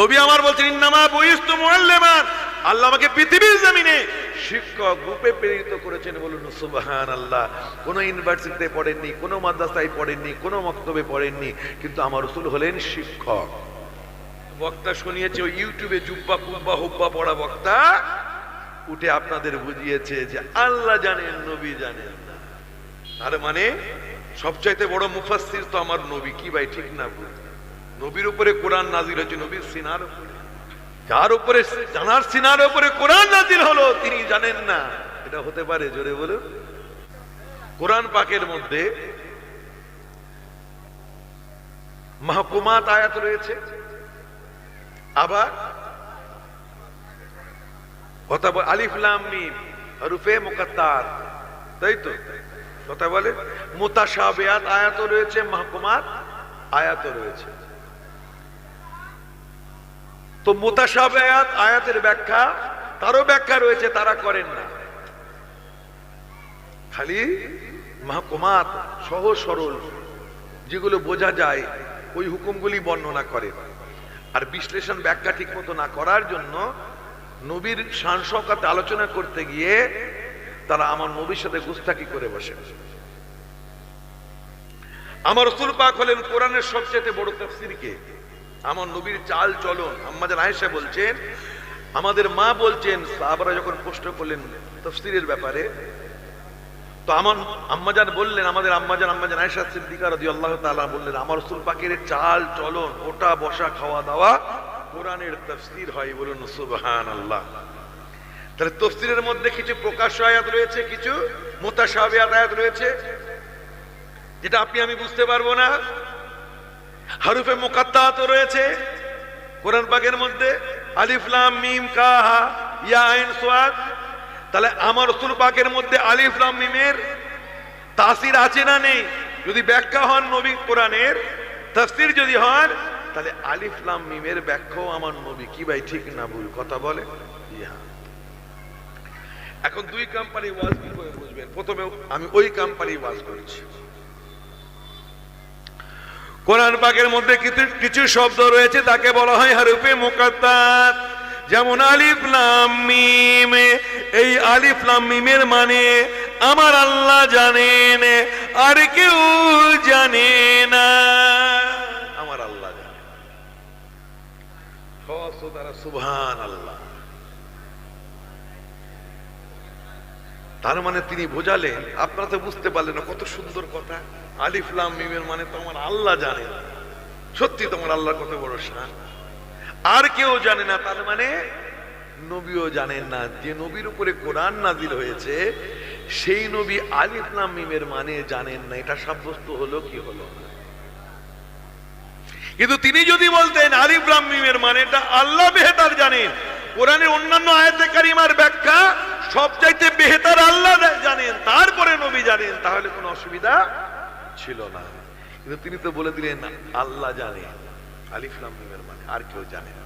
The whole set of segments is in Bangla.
নবী আমার বলছেন, ইন্নামা বইস্তু মুআল্লিমান আল্লাহ আমাকে পৃথিবীর জমিনে শিক্ষক রূপে প্রেরিত করেছেন বলুন সুবহান আল্লাহ কোনো ইউনিভার্সিটিতে পড়েননি, কোনো মাদ্রাসায় পড়েননি, কোনো মক্তবে পড়েননি, কিন্তু আমার রসুল হলেন শিক্ষক। বক্তা শুনিয়েছে, ওই ইউটিউবে জুব্বা কুব্বা হুব্বা পড়া বক্তা উঠে আপনাদের বুঝিয়েছে যে আল্লাহ জানেন, নবী জানেন না। তার মানে সবচাইতে বড় মুফাসসির তো আমার নবী, কি ভাই, ঠিক না ভুল? নবীর উপরে কোরআন নাজিল হয়েছে, নবীর সিনার যার উপরে, জানার সিনার উপরে কোরআন নাজিল হলো, তিনি জানেন না। এটা হতে পারে, জোরে বলুন। কোরআন পাকের মধ্যে মাহকুমাত আয়াত রয়েছে। আবার কথা বল আলিফ লাম মিম, হরফে মুকাত্তার তাই তো? কথা বলে। মুতাশাবিয়াত আয়াত রয়েছে, মাহকুমাত আয়াত রয়েছে। তো মুতাশাবিয়াত আয়াতের ব্যাখ্যা, তারও ব্যাখ্যা রয়েছে, তারা করেন না। খালি মাহকুমাত সহজ সরল, যেগুলো বোঝা যায়, ওই হুকুমগুলি বর্ণনা করে। আর বিশ্লেষণ ব্যাখ্যা ঠিক মতো না করার জন্য নবীর শওকাত আলোচনা করতে গিয়ে তারা আমার নবীর সাথে গুস্তাকি করে বসে। আমার রসুল পাক হলেন কোরআনের সবচেয়ে বড় তাফসিরকে আমার নবীর চাল চলন। আম্মাজান আয়েশা বলছেন, আমাদের মা বলছেন, সাহাবারা যখন প্রশ্ন করলেন তফসিরের ব্যাপারে, তো আমার আম্মাজান বললেন, আমাদের আম্মাজান আম্মাজান আয়েশা সিদ্দিকা আল্লাহ তালা বললেন, আমার রাসূল পাকের চাল চলন ওটা বসা খাওয়া দাওয়া কোরআনের তাফসীর হয় বলুন সুবহান আল্লাহ তাহলে তফসিরের মধ্যে কিছু প্রকাশ্য আয়াত রয়েছে, কিছু মুতাশাবিহাত আয়াত রয়েছে, যেটা আপনি, আমি বুঝতে পারব না। হারুফে মুকাত্তাত রয়েছে। কোরআন পাকের মধ্যে আলিফ, লাম, মিম, কাহা, ইয়া, আইন, সোয়াদ। তাহলে আমার রসুল পাকের মধ্যে আলিফ, লাম, মিমের তাসির আছে না নেই? যদি ব্যাখ্যা হন নবী কোরআনের, তাফসির যদি হন, তাহলে আলিফ, লাম, মিমের ব্যাখ্যাও আমার নবী। কি ভাই, ঠিক না ভুল? কথা বলে? ইহা এখন দুই কোম্পানি ওয়াজ বুঝবেন? প্রথমে আমি ওই কোম্পানি ওয়াজ করছি। কোরআন পাকের মধ্যে কিছু কিছু শব্দ রয়েছে, তাকে বলা হয় হারুফে মুকাদ্দাত যেমন আলিফ মিম, এই আলিফ মানে আমার আল্লাহ জানেন, আর কেউ জানে না। আমার আল্লাহ জানে। সুবহান আল্লাহ তার মানে তিনি বোঝালেন আপনারা তো বুঝতে পারলেন না কত সুন্দর কথা। আলিফলাম মিমের মানে তো আমার আল্লাহ জানে। সত্যি তোমার আল্লাহ কত বড় শান। আর কেউ জানে না, তার মানে নবীও জানেন না। যে নবীর উপরে কোরআন নাজিল হয়েছে, সেই নবী আলিফলাম মিমের মানে জানেন না। এটা সাব্যস্ত হলো কি হলো কিন্তু তিনি যদি বলতেন আলিফ লাম মিমের মানেটা আল্লাহ বেহেতার জানেন। কোরআনের অন্যান্য আয়াতে কারিমার ব্যাখ্যা সবচাইতে বেহেতার আল্লাহ জানেন। তারপরে নবী জানেন, তাহলে কোনো অসুবিধা ছিল না। কিন্তু তিনি তো বলে দিলেন, আল্লাহ জানে। আলিফলাম মানে আর কেউ জানে না।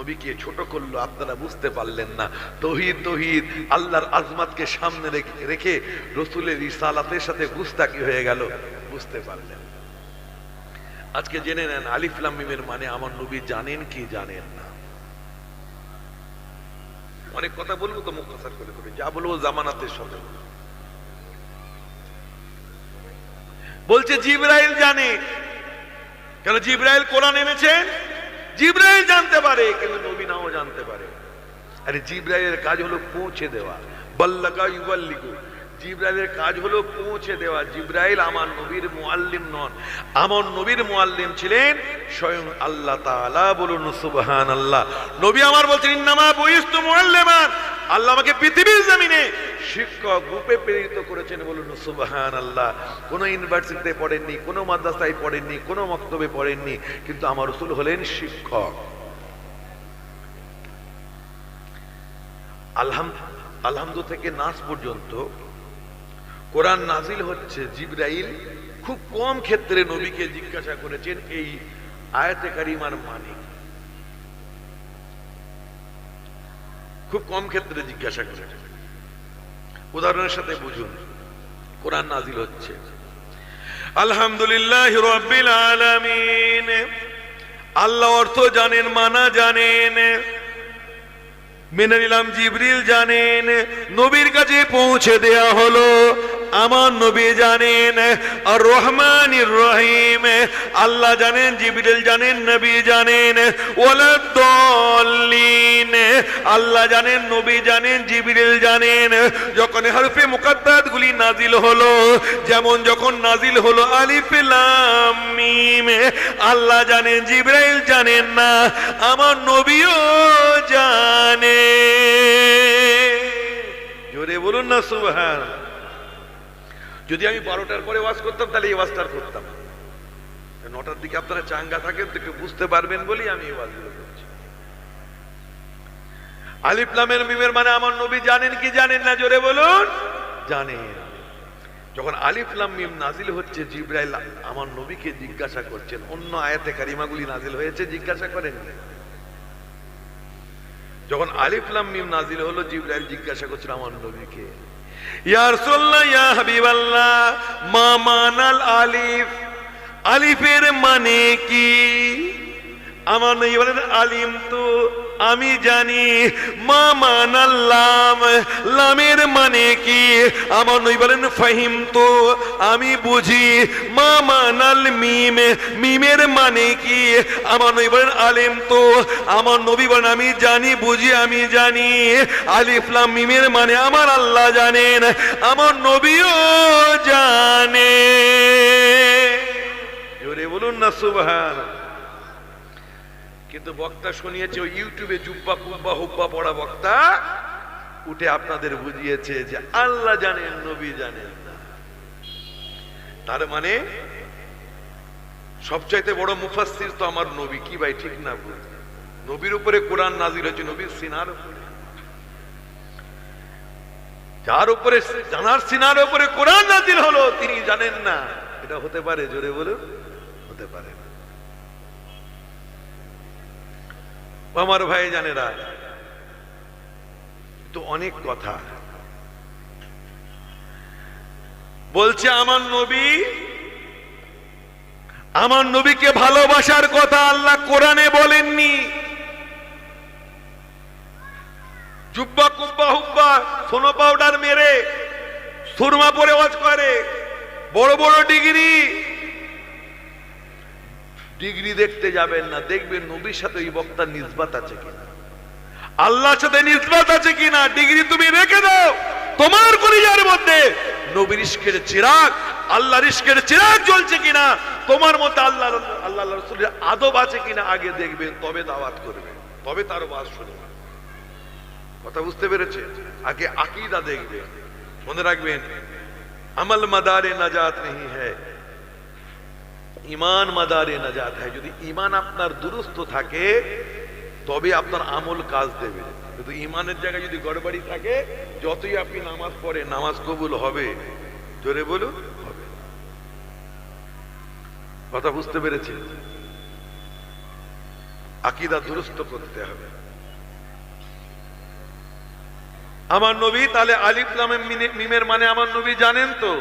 নবীকে ছোট করল, আপনারা বুঝতে পারলেন না। তহিদ তহিদ, আল্লাহর আজমাতকে সামনে রেখে রসুলের ইসালাতের সাথে গুস্তাকি হয়ে গেল। বুঝতে পারলেন। আজকে জেনে নেন আলিফলাম মানে আমার নবী জানেন কি জানেন না। অনেক কথা বলব তো মুক্তাসার করে তুমি যা বলব জামানাতের সাথে বলছে, জিব্রাইল জানে। কেন জিব্রাইল কোরআন এনেছেন জিব্রাইল জানতে পারে, কিন্তু নবী নাও জানতে পারে। আরে জিব্রাইলের কাজ হলো পৌঁছে দেওয়া। বল্লাকা ইউবাল্লিকু জিব্রাইলের কাজ হলো পৌঁছে দেওয়া। জিব্রাইল আমার নবীর মুআল্লিম নন। আমার নবীর মুআল্লিম ছিলেন স্বয়ং আল্লাহ তাআলা বলুন সুবহানাল্লাহ। নবী আমার বলছেন, ইন্নামা বুইস্তু মুআল্লিমান। আল্লাহ আমাকে পৃথিবীর জমিনে শিক্ষক রূপে প্রেরিত করেছেন বলুন সুবহান আল্লাহ কোনো ইউনিভার্সিটিতে পড়েননি, কোনো মাদ্রাসায় পড়েননি, কোনো মক্তবে পড়েননি, কিন্তু আমার রসুল হলেন শিক্ষক। আলহাম আলহামদু থেকে নাস পর্যন্ত কোরআন নাজিল হচ্ছে জিব্রাইল খুব কম ক্ষেত্রে নবীকে জিজ্ঞাসা করেছেন এই আয়াতে কারিমার মানে খুব কম ক্ষেত্রে জিজ্ঞাসা করেছেন। উদাহরণের সাথে বুঝুন, কোরআন নাজিল হচ্ছে। আলহামদুলিল্লাহ রব্বিল আলামিন। আল্লাহ অর্থ জানেন, মানা জানেন, মেনে নিলাম, জিবরিল জানেন, নবীর কাছে পৌঁছে দেয়া হলো। আমার নবী জানেন, আর রহমান রহিম। আল্লাহ জানেন, জিবরিল জানেন, নবী জানেন, ওয়ালাদ্দাল্লিন। আল্লাহ জানেন, নবী জানেন, জিবরিল জানেন। যখন হরফে মুকাদ্দাত গুলি নাজিল হলো, যেমন যখন নাজিল হলো আলিফ লাম মিম, আল্লাহ জানেন জিবরাইল জানেন না, আমার নবীও জানে। জোরে বলুন না সুবহান যদি আমি বারোটার পরে ওয়াজ করতাম, তাহলে এই ওয়াজটার করতাম নটার দিকে আপনারা চাঙ্গা থাকেন তো একটু বুঝতে পারবেন বলেই আমি এই ওয়াজগুলো করছি। আলিফলামের মিমের মানে আমার নবী জানেন কি জানেন না? জোরে বলুন। জানেন। যখন আলিফলাম মিম নাজিল হচ্ছে, জিব্রাইল আমার নবীকে জিজ্ঞাসা করছেন, অন্য আয়াতে কারিমাগুলি নাজিল হয়েছে, জিজ্ঞাসা করেন যখন আলিফলাম মিম নাজিল হলো, জিব্রাইল জিজ্ঞাসা করছেন আমার নবীকে। ইয়া রাসূলুল্লাহ ইয়া হাবিবাল্লাহ মা মানাল আলিফ। আলিফের মানে কি? আমার নবী বলেন, আলিম তো আমি জানি, মা মানাল্লাম। লামের মানে কি? আমার নবী বলেন, ফাহিম তো আমি বুঝি, মা মানাল মিম। মিমের মানে কি? আমার নবী বলেন, আলিম তো আমার নবী বলেন, আমি জানি, বুঝি, আমি জানি। আলিফলাম মিমের মানে আমার আল্লাহ জানেন, আমার নবীও জানে। জোরে বলুন না সুবহান কিন্তু বক্তা শুনিয়েছে, ওই ইউটিউবে জুব্বা কুব্বা হুব্বা পড়া বক্তা উঠে আপনাদের বুঝিয়েছে যে আল্লাহ জানেন নবী জানেন তার মানে সবচাইতে বড় মুফাসসির তো আমার নবী, কি ভাই, ঠিক না? নবীর উপরে কোরআন নাজির হয়েছে, নবীর সিনার উপরে। যার উপরে, জানার সিনার উপরে কোরআন নাজির হলো, তিনি জানেন না। এটা হতে পারে, জোরে বলুন, হতে পারে আমার ভাই জানেরা, তো অনেক কথা। বলছে, আমার নবী, আমার নবীকে ভালোবাসার কথা আল্লাহ কোরআনে বলেননি। জুব্বা কুব্বা হুব্বা, সোনো পাউডার মেরে সুরমা পরে ওয়াজ করে, বড় বড় ডিগ্রি ডিগ্রি দেখতে যাবেন না, দেখবেন নবীর সাথে ওই বক্তার নিজবাত আছে কিনা। আল্লাহর সাথে নিজবাত আছে কিনা, ডিগ্রি তুমি রেখে দাও। তোমার কলিজার মধ্যে নবীর ইস্কের চিরাগ, আল্লাহর ইস্কের চিরাগ জ্বলছে কিনা, তোমার মধ্যে আল্লাহ আল্লাহ রসুলের আদব আছে কিনা আগে দেখবেন তবে দাওয়াত করবেন তবে তার বাস শুনবেন কথা বুঝতে পেরেছে? আগে আকিদা দেখবেন মনে রাখবেন, আমল মাদারে নাজাত নেই হ্যায় ইমান মাদারে নাজাত হয়। যদি ইমান আপনার দুরুস্ত থাকে, তবে আপনার আমল কাজ দেবে। কিন্তু ইমানের জায়গায় যদি গড়বাড়ি থাকে, যতই আপনি নামাজ পড়ে নামাজ কবুল হবে। জোরে বলুন, হবে। কথা বুঝতে পেরেছি আকিদা দুরুস্ত করতে হবে। আমার নবী, তাহলে আলিফ লামে মিমের মানে আমার নবী জানেন তো?